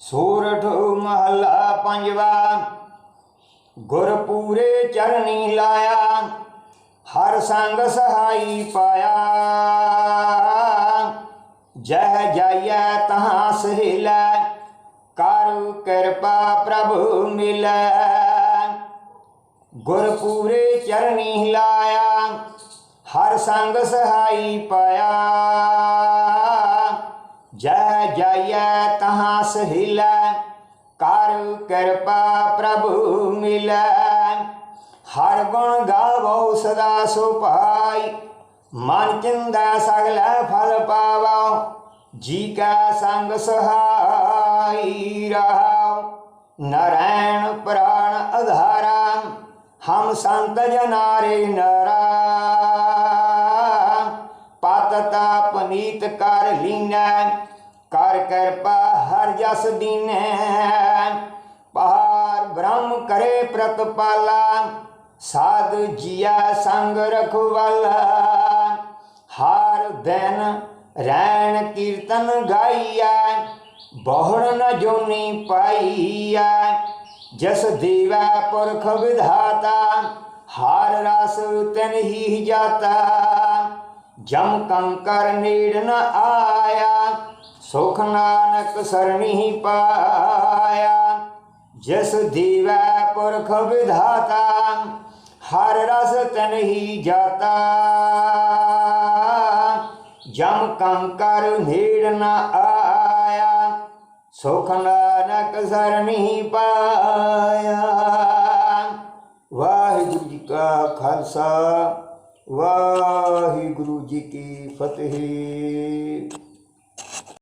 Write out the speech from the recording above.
ਸੂਰਠ ਮਹੱਲਾ ਪੰਜਵਾ, ਗੁਰਪੂਰੇ ਚਰਨੀ ਲਾਇਆ, ਹਰ ਸੰਗ ਸਹਾਈ ਪਾਇਆ। ਜਹ ਜਾਈਐ ਤਹਾਂ ਸਹਿਲੈ, ਕਰ ਕਿਰਪਾ ਪ੍ਰਭੂ ਮਿਲੈ। ਗੁਰਪੂਰੇ ਚਰਨੀ ਲਾਇਆ, ਹਰ ਸੰਗ ਸਹਾਈ ਪਾਇਆ। ਜੈ ਜਾਈਐ ਤਹਾਂ ਸਹਿਲੈ ਕਰ ਕਿਰਪਾ ਪ੍ਰਭੂ ਮਿਲੈ। ਹਰ ਗੁਣ ਗਾਵੋ ਸਦਾ ਸੁਭਾਈ, ਮਨ ਚਿੰਦਾ ਸਗਲ ਫਲ ਪਾਵੋ ਜੀ ਕਾ ਸੰਗ ਸਹਾਈ ਰਹਾਉ ਨਰੈਣ ਪ੍ਰਾਣ ਅਧਾਰਾ, ਹਮ ਸੰਤ ਜਨਾਰੇ ਨਰਾ। ਪਤ ਤਾ ਪਨੀਤ ਕਰ ਲੀਨਾ कर कर पहर जस दिन। पहार ब्रह्म करे प्रतपाला। साधु जिया संग रखवाला। हार दिन रैन कीर्तन गाइया। बहुण न जोनी पाइया। जस देवा पुरख विधाता। हार रस तन ही जाता। जम कंकर नेड़ न आया। सुख नानक सरणी पाया। जस दीवै पुरख विधाता, हर रस तन ही जाता। जम कंकर भीड़ न आया सुख नानक सरणी पाया। वाहिगुरु जी का खालसा, वाहिगुरु जी की फतेह।